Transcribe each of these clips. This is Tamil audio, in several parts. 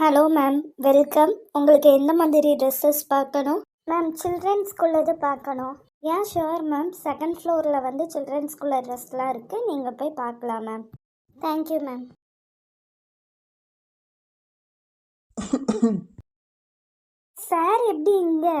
ஹலோ மேம் வெல்கம் உங்களுக்கு எந்த மாதிரி ட்ரெஸ்ஸஸ் பார்க்கணும்? மேம் சில்ட்ரன்ஸ்குள்ளது பார்க்கணும். ஏன் ஷுவர் மேம் செகண்ட் ஃப்ளோரில் வந்து சில்ட்ரன்ஸ்குள்ள ட்ரெஸ்லாம் இருக்குது நீங்கள் போய் பார்க்கலாம் மேம் தேங்க்யூ மேம் சார் எப்படி இங்கே?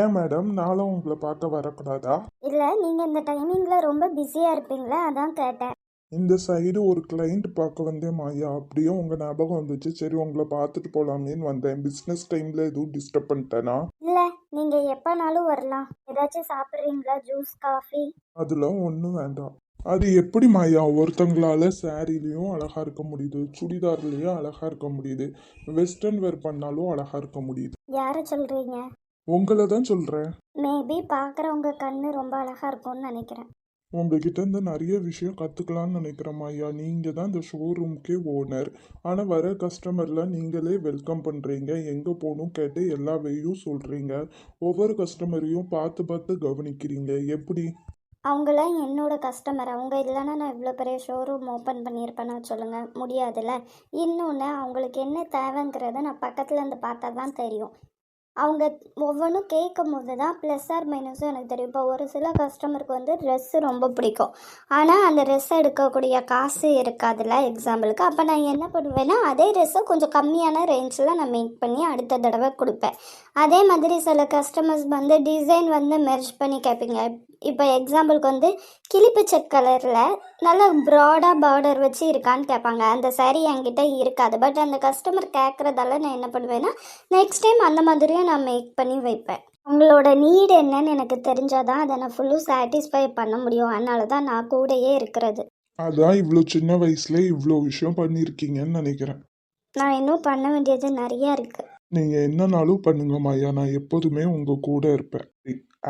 ஏன் மேடம் நானும் உங்களை பார்க்க வரக்கூடாதா? இல்லை நீங்கள் இந்த டைமிங்கில் ரொம்ப பிஸியாக இருப்பீங்களா? அதான் கேட்டேன். இந்த சைடு ஒரு கிளைண்ட் பார்க்க வந்தேன் மாயா அப்படியே உங்கள் ஞாபகம் வந்துச்சு. சரி உங்களை பார்த்துட்டு போகலாமேன்னு வந்தேன். பிஸ்னஸ் டைமில் எதுவும் டிஸ்டர்ப் பண்ணிட்டேனா? இல்லை நீங்கள் எப்போனாலும் வரலாம். ஏதாச்சும் சாப்பிட்றீங்களா? ஜூஸ் காஃபி அதெல்லாம் ஒன்றும் வேண்டாம். அது எப்படி மாயா? ஒருத்தங்களால சாரீலையும் அழகா இருக்க முடியுது. சுடிதார்லேயும் அழகா இருக்க முடியுது. வெஸ்டர்ன் வேர் பண்ணாலும் அழகா இருக்க முடியுது. யாரை சொல்கிறீங்க உங்களை தான் சொல்கிறேன் மேபி பார்க்குறவங்க கண்ணு ரொம்ப அழகாக இருக்கும்னு நினைக்கிறேன். உங்ககிட்ட இருந்து நிறைய விஷயம் கற்றுக்கலாம்னு நினைக்கிறேன் ஐயா. நீங்கள் தான் இந்த ஷோரூம்க்கே ஓனர் ஆனால் வர கஸ்டமர்லாம் நீங்களே வெல்கம் பண்ணுறீங்க எங்கே போகணும் கேட்டு எல்லா வேயும் சொல்கிறீங்க ஒவ்வொரு கஸ்டமரையும் பார்த்து பார்த்து கவனிக்கிறீங்க. எப்படி? அவங்களாம் என்னோட கஸ்டமர் அவங்க இல்லைன்னா நான் இவ்வளோ பெரிய ஷோரூம் ஓப்பன் பண்ணியிருப்பேன்னா சொல்லுங்கள் முடியாதுல்ல. இன்னொன்று அவங்களுக்கு என்ன தேவைங்கிறத நான் பக்கத்தில் இருந்து பார்த்தா தான் தெரியும். அவங்க ஒவ்வொன்றும் கேட்கும் போது தான் ப்ளஸ் ஆர் மைனஸும் எனக்கு தெரியும். இப்போ ஒரு சில கஸ்டமருக்கு வந்து ட்ரெஸ்ஸு ரொம்ப பிடிக்கும். ஆனால் அந்த ட்ரெஸ் எடுக்கக்கூடிய காசு இருக்காதுல்ல எக்ஸாம்பிளுக்கு அப்போ நான் என்ன பண்ணுவேன்னா அதே ட்ரெஸ்ஸை கொஞ்சம் கம்மியான ரேஞ்சில் நான் மேக் பண்ணி அடுத்த தடவை கொடுப்பேன். அதே மாதிரி சில கஸ்டமர்ஸ் வந்து டிசைன் வந்து மெர்ஜ் பண்ணி கேட்பீங்க. இப்போ எக்ஸாம்பிளுக்கு வந்து கிளிப்பு செக் கலரில் நல்ல ப்ராடாக பார்டர் வச்சு இருக்கான்னு கேட்பாங்க. அந்த சாரீ என்கிட்ட இருக்காது. பட் அந்த கஸ்டமர் கேட்குறதால நான் என்ன பண்ணுவேன்னா நெக்ஸ்ட் டைம் அந்த மாதிரியும் நான் மேக் பண்ணி வைப்பேன். உங்களோட நீடு என்னன்னு எனக்கு தெரிஞ்சாதான் அதை நான் ஃபுல்லும் சாட்டிஸ்ஃபை பண்ண முடியும். அதனால தான் நான் கூடயே இருக்கிறது. அதான் இவ்வளோ சின்ன வயசுல இவ்வளோ விஷயம் பண்ணியிருக்கீங்கன்னு நினைக்கிறேன். நான் இன்னும் பண்ண வேண்டியது நிறையா இருக்குது நீங்கள் என்னனாலும் பண்ணுங்க மாயா. நான் எப்போதுமே உங்கள் கூட இருப்பேன்.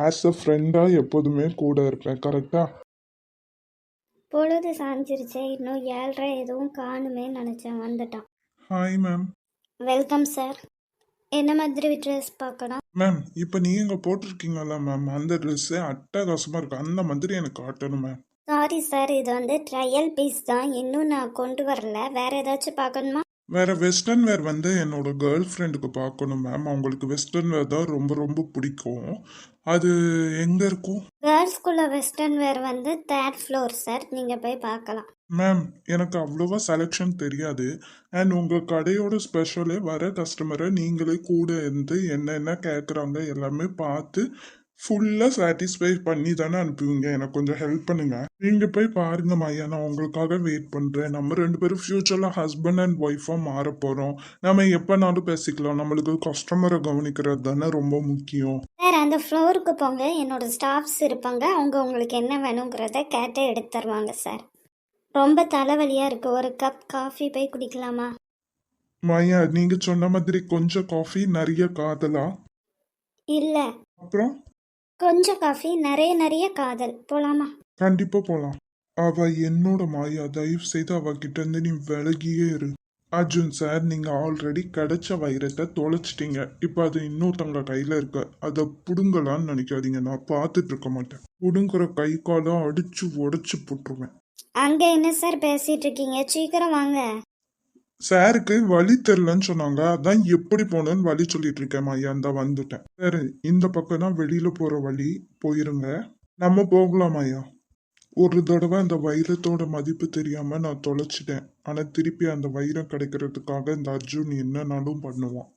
ஆஸ் அ ஃப்ரெண்டாக எப்போதுமே கூட இருப்பேன். கரெக்டாக பொழுது சாஞ்சிருச்சே. இன்னும் ஏழ்ரை எதுவும் காணுமே நினச்சேன். வந்துட்டான். ஹாய் மேம் வெல்கம் சார் என்ன மாதிரி ட்ரெஸ் பார்க்கணும் மேம் இப்போ நீங்கள் போட்டிருக்கீங்கல்ல மேம் அந்த ட்ரெஸ்ஸு அட்டகாசமாக இருக்கு. அந்த மாதிரி எனக்கு காட்டணும் மேம் சாரி சார் இது வந்து ட்ரையல் பீஸ் தான். இன்னும் நான் கொண்டு வரல. வேற ஏதாச்சும் பார்க்கணுமா? வேற வெஸ்டர்ன் வேர் வந்து என்னோட கேர்ள் ஃப்ரெண்டுக்கு பார்க்கணும் மேம் அவங்களுக்கு வெஸ்டர்ன் வேர் தான் ரொம்ப ரொம்ப பிடிக்கும். அது எங்கே இருக்கும் கேர்ள்ஸ்குள்ள வெஸ்டர்ன் வேர் வந்து தேர்ட் ஃப்ளோர் சார் நீங்கள் போய் பார்க்கலாம். மேம் எனக்கு அவ்வளோவா செலெக்ஷன் தெரியாது. அண்ட் உங்கள் கடையோட ஸ்பெஷலே வர கஸ்டமரை நீங்களே கூட இருந்து என்னென்ன கேட்குறாங்க எல்லாமே பார்த்து ஃபுல்லாக சாட்டிஸ்ஃபை பண்ணி தானே அனுப்புவீங்க. எனக்கு கொஞ்சம் ஹெல்ப் பண்ணுங்க. நீங்கள் போய் பாருங்க மாயா நான் உங்களுக்காக வெயிட் பண்ணுறேன் நம்ம ரெண்டு பேரும் ஃப்யூச்சரில் ஹஸ்பண்ட் அண்ட் ஒய்ஃபாக மாற போகிறோம் நம்ம எப்போனாலும் பேசிக்கலாம். நம்மளுக்கு கஸ்டமரை கவனிக்கிறது தானே ரொம்ப முக்கியம். சார் அந்த ஃப்ளோருக்கு போங்க. என்னோட ஸ்டாஃப்ஸ் இருப்பாங்க. அவங்க உங்களுக்கு என்ன வேணுங்கிறத கேட்டு எடுத்து தருவாங்க சார் ரொம்ப தலைவலியாக இருக்குது ஒரு கப் காஃபி போய் குடிக்கலாமா? மாயா நீங்கள் சொன்ன மாதிரி கொஞ்சம் காஃபி நிறைய காதலா? இல்லை. அப்புறம்? கொஞ்சம் காஃபி நிறைய நிறைய காதல். போலாமா? கண்டிப்பா போலாம். அவ என்னோட மாயா தயவு செய்து அவகிட்ட இருந்து நீ விலகியே இரு. அர்ஜுன் சார் நீங்க ஆல்ரெடி கிடைச்ச வைரத்தை தொலைச்சிட்டீங்க. இப்ப அது இன்னொருத்தவங்க கையில இருக்கு. அதை புடுங்கலான்னு நினைக்காதீங்க. நான் பார்த்துட்டு இருக்க மாட்டேன். புடுங்குற கை காலம் அடிச்சு உடைச்சு போட்டுருவேன். அங்கே என்ன சார் பேசிட்டு இருக்கீங்க? சீக்கிரம் வாங்க. சாருக்கு வழி தெரிலன்னு சொன்னாங்க. அதான் எப்படி போனேன்னு வழி சொல்லிட்டு இருக்கேன் ஐயா இந்த வந்துட்டேன். சரி இந்த பக்கம் தான் வெளியில போற வழி. போயிருங்க. நம்ம போகலாம் ஐயா ஒரு தடவை அந்த வைரத்தோட மதிப்பு தெரியாம நான் தொலைச்சிட்டேன். ஆனா திருப்பி அந்த வைரம் கிடைக்கிறதுக்காக இந்த அர்ஜுன் என்னன்னாலும் பண்ணுவான்.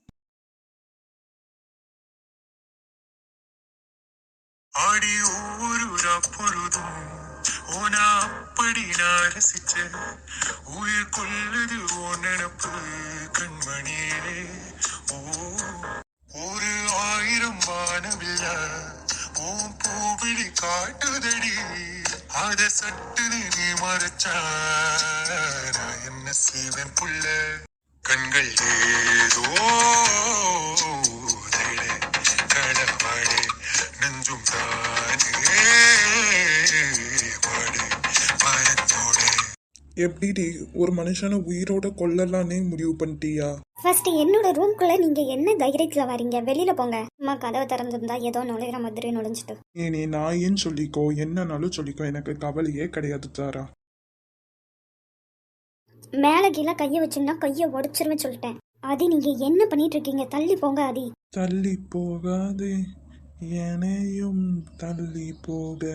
ஆடி ஓனா அப்படி நான் ரசிச்ச உயிர் கொள்ளது ஓ நினப்பு கண்மணியே ஓ ஒரு ஆயிரம் வானவில்ல. ஓ பூவிழி காட்டுதடி அத சட்டுன்னு நீ மறைச்சா. நான் என்ன செய்வேன் புள்ள? கண்கள் ஏதோ எப்படி ஒரு மனுஷனை உயிரோட கொல்லலான்னே முடிவு பண்ணிட்டியா? ஃபர்ஸ்ட் என்னோட ரூம்குள்ள நீங்க என்ன தைரியத்துல வரீங்க? வெளியில போங்க. அம்மா கதவை திறந்திருந்தா ஏதோ நுழையிற மாதிரி நுழைஞ்சிட்டு. ஏ நீ நாயின்னு சொல்லிக்கோ. என்னன்னாலும் சொல்லிக்கோ. எனக்கு கவலையே கிடையாது தாரா. மேலே கீழே கையை வச்சிங்கன்னா கையை உடச்சிருவேன் சொல்லிட்டேன். ஆதி நீங்க என்ன பண்ணிட்டு இருக்கீங்க? தள்ளி போங்க ஆதி. தள்ளி போகாதே. என்னையும் தள்ளி போக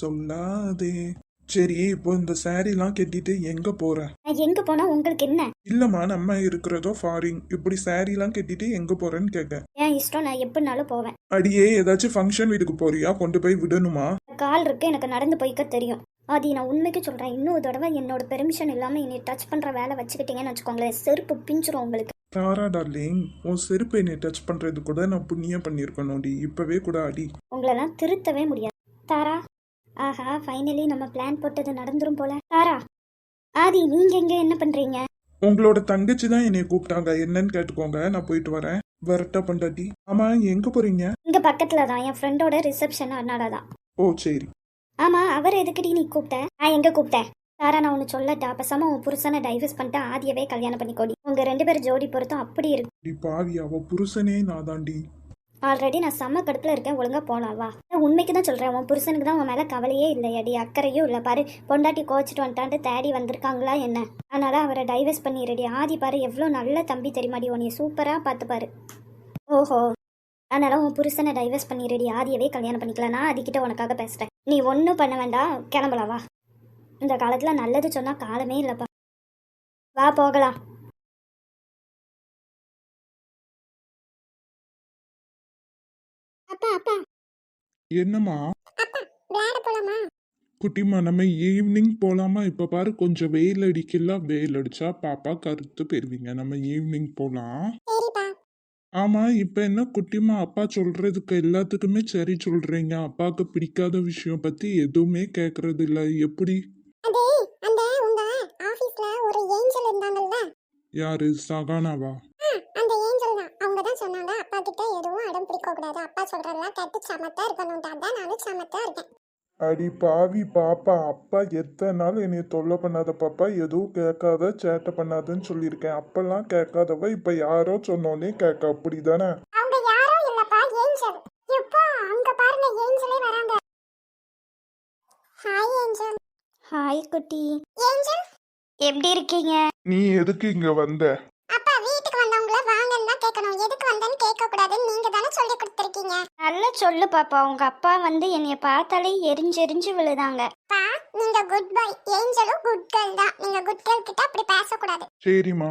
சொல்லாதே. சரி இப்போ இந்த சாரீலாம் கட்டிட்டு எங்க போற? நான் எங்க போனா உங்களுக்கு என்ன? இல்லம்மா நம்ம இருக்கிறதோ ஃபாரின் இப்படி சாரீலாம் கட்டிட்டு எங்க போறேன்னு கேட்க என் இஷ்டம் நான் எப்படினாலும் போவேன். அடியே ஏதாச்சும் ஃபங்க்ஷன் வீட்டுக்கு போறியா? கொண்டு போய் விடணுமா? கால் இருக்கு எனக்கு நடந்து போய்க்க தெரியும். ஆதி நான் உண்மைக்கு சொல்றேன் இன்னொரு தடவை என்னோட பெர்மிஷன் இல்லாம என்னை டச் பண்ற வேலை வச்சுக்கிட்டீங்கன்னு வச்சுக்கோங்களேன். செருப்பு பிஞ்சிரும் உங்களுக்கு. தாரா டார்லிங் உன் செருப்பை என்னை டச் பண்றது கூட நான் புண்ணியம் பண்ணியிருக்கணும்டி. இப்பவே கூட அடி. உங்களெல்லாம் திருத்தவே முடியாது. தாரா ஆஹா ஃபைனலி நம்ம பிளான் போட்டது நடந்துரும் போல. தாரா ஆதி நீங்க எங்க என்ன பண்றீங்க? உங்களோட தங்கச்சி தான் என்னை கூப்பிட்டாங்க. என்னன்னு கேட்டுக்கோங்க நான் போயிட்டு வரேன். வரட்டா பண்டாட்டி. ஆமா எங்க போறீங்க? இங்க பக்கத்துல தான். என் ஃப்ரெண்டோட ரிசப்ஷன் அதனால தான். ஓ சரி. ஆமா அவர் எதுக்குடி நீ கூப்பிட்ட? நான் எங்க கூப்பிட்டேன்? தாரா நான் ஒன்று சொல்லட்டா? பேசாம உன் புருஷனை டைவர்ஸ் பண்ணிட்டு ஆதியவே கல்யாணம் பண்ணிக்கோடி. உங்க ரெண்டு பேரும் ஜோடி பொருத்தம் அப்படி இருக்கு. பாவி அவ புருஷனே நான் தாண்டி ஆல்ரெடி நான் செம்ம கடுப்பில் இருக்கேன். ஒழுங்காக போலாம். வா. நான் உண்மைக்கு தான் சொல்கிறேன் உன் புருஷனுக்கு தான் உன் மேலே கவலையே இல்லையாடி அக்கறையும் இல்லை. பாரு பொண்டாட்டி கோச்சிட்டு வந்துட்டான்ட்டு தேடி வந்திருக்காங்களா என்ன? அதனால் அவரை டைவர்ஸ் பண்ணிடுடி ஆதி பாரு எவ்வளோ நல்ல தம்பி தெரியுமாடி. உன்னைய சூப்பராக பார்த்துப்பாரு ஓஹோ. அதனால உன் புருஷனை டைவர்ஸ் பண்ணிடுடி ஆதியவே கல்யாணம் பண்ணிக்கலாம். நான் அதுக்கிட்ட உனக்காக பேசுகிறேன் நீ ஒன்றும் பண்ண வேண்டாம். கிளம்பலாம். வா. இந்த காலத்தில் நல்லது சொன்னால் காலமே இல்லைப்பா. வா போகலாம். அப்பா அப்பா. என்னம்மா? விளையாட போலாமா? குட்டிமா நம்ம ஈவினிங் போலாமா? இப்ப பாரு கொஞ்சம் வெயில் அடிக்கல. வெயில் அடிச்சா பாப்பா கருத்து பெறுவீங்க. நம்ம ஈவினிங் போலாம். ஆமா இப்ப என்ன குட்டிமா அப்பா சொல்றதுக்கு எல்லாத்துக்குமே சரி சொல்றீங்க. அப்பாவுக்கு பிடிக்காத விஷயம் பத்தி எதுவுமே கேக்குறது இல்ல எப்படி யாரு? சகானாவா ஆ, அந்த ஏஞ்சல் தான் அவங்க தான் சொன்னாங்க அப்பா கிட்ட எதுவும் அடம் பிடிக்க கூடாது அப்பா சொல்றதெல்லாம் கேட்டு சமத்தா இருக்கணும் தான் நானும் சமத்தா இருக்கேன். அடி பாவி பாப்பா அப்பா எத்தனை நாள் என்னை தொல்லை பண்ணாத பாப்பா? எதுவும் கேட்காத சேட்டை பண்ணாதன்னு சொல்லியிருக்கேன். அப்பெல்லாம் கேட்காதவ இப்ப யாரோ சொன்னோன்னே கேட்க அப்படிதானே? அவங்க யாரும் இல்லப்பா ஏஞ்சல். இப்போ அங்க பாருங்க ஏஞ்சலே வராங்க. Hi Angel. ஹாய் குட்டி. ஏஞ்சல்? எப்படி இருக்கீங்க? நீ எதுக்கு இங்க வந்த? அப்பா வீட்டுக்கு வந்தவங்கள வாங்கன்னு கேட்கணும். எதுக்கு வந்தேன்னு கேட்க கூடாதுன்னு நீங்க தானே சொல்லி கொடுத்துருக்கீங்க நல்லா சொல்லு பாப்பா உங்க அப்பா வந்து என்னைய பார்த்தாலே எரிஞ்செரிஞ்சு விழுதாங்க. பா நீங்க குட் பாய் ஏஞ்சலும் குட் கேர்ள் தான். நீங்க குட் கேர்ள் கிட்ட அப்படி பேசக்கூடாது. சரிம்மா.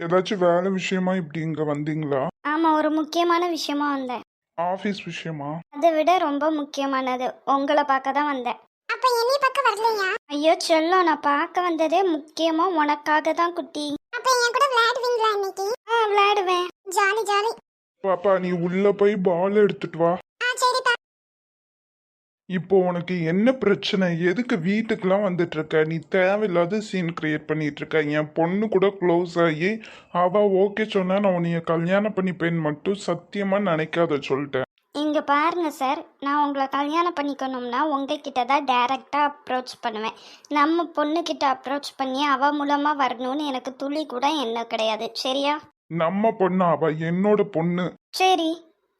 ஏதாச்சும் வேலை விஷயமா இப்படி இங்க வந்தீங்களா? ஆமா ஒரு முக்கியமான விஷயமா வந்தேன். ஆபீஸ் விஷயமா? அதை விட ரொம்ப முக்கியமானது. உங்களை பார்க்க தான் வந்தேன். அப்ப என்னை பக்கம் வரலையா? ஐயோ செல்லம் நான் பார்க்க வந்ததே முக்கியமா உனக்காக தான் குட்டி. அப்ப என் கூட விளையாடுவீங்களா இன்னைக்கு? ஆ விளையாடுவேன். Jolly jolly. பாப்பா நீ உள்ள போய் பால் எடுத்துட்டு வா. இப்போ உனக்கு என்ன பிரச்சனை? எதுக்கு வீட்டுக்கெல்லாம் வந்துட்டு இருக்க நீ தேவையில்லாத சீன் கிரியேட் பண்ணிட்டு இருக்க என் பொண்ணு கூட க்ளோஸ் ஆகி அவ ஓகே சொன்னா நான் உன்னைய கல்யாணம் பண்ணிப்பேன்னு மட்டும் சத்தியமா நினைக்காத சொல்லிட்டேன். இங்க பாருங்க சார் நான் உங்களை கல்யாணம் பண்ணிக்கணும்னா உங்ககிட்ட தான் டைரக்டா அப்ரோச் பண்ணுவேன். நம்ம பொண்ணுக்கிட்ட அப்ரோச் பண்ணி அவ மூலமா வரணும்னு எனக்கு துளி கூட என்ன கிடையாது. சரியா? நம்ம பொண்ணு? அவ என்னோட பொண்ணு. சரி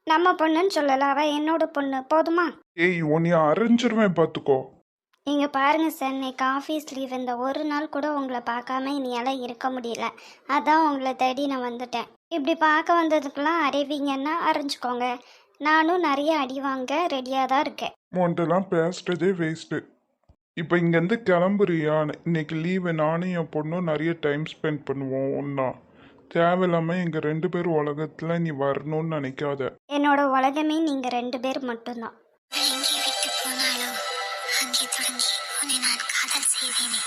நம்ம பொண்ணுன்னு சொல்லல அவ என்னோட பொண்ணு. போதுமா? ஏய் உன்னைய அரைஞ்சிருவேன் பாத்துக்கோ. இங்க பாருங்க சார் இன்னைக்கு ஆஃபீஸ் லீவ் இந்த ஒரு நாள் கூட உங்களை பார்க்காம இனியால இருக்க முடியல. அதான் உங்களை தேடி நான் வந்துட்டேன். இப்படி பார்க்க வந்ததுக்கெல்லாம் அறிவிங்கன்னா அறிஞ்சுக்கோங்க. நானும் நிறைய அடி வாங்க ரெடியாக தான் இருக்கேன். உன்ட்டெல்லாம் பேசுறதே வேஸ்ட்டு இப்போ இங்கேருந்து கிளம்புறியா? இன்னைக்கு லீவு நானும் என் பொண்ணும் நிறைய டைம் ஸ்பெண்ட் பண்ணுவோம் ஒன்றா தேவையில்லாமல் எங்கள் ரெண்டு பேர் உலகத்தில் நீ வரணும்னு நினைக்காத. என்னோட உலகமே நீங்கள் ரெண்டு பேர் மட்டும்தான். எங்கே விட்டு போனாலோ அங்கே தொடங்கி உன்னை நான் காதல் செய்தேனே.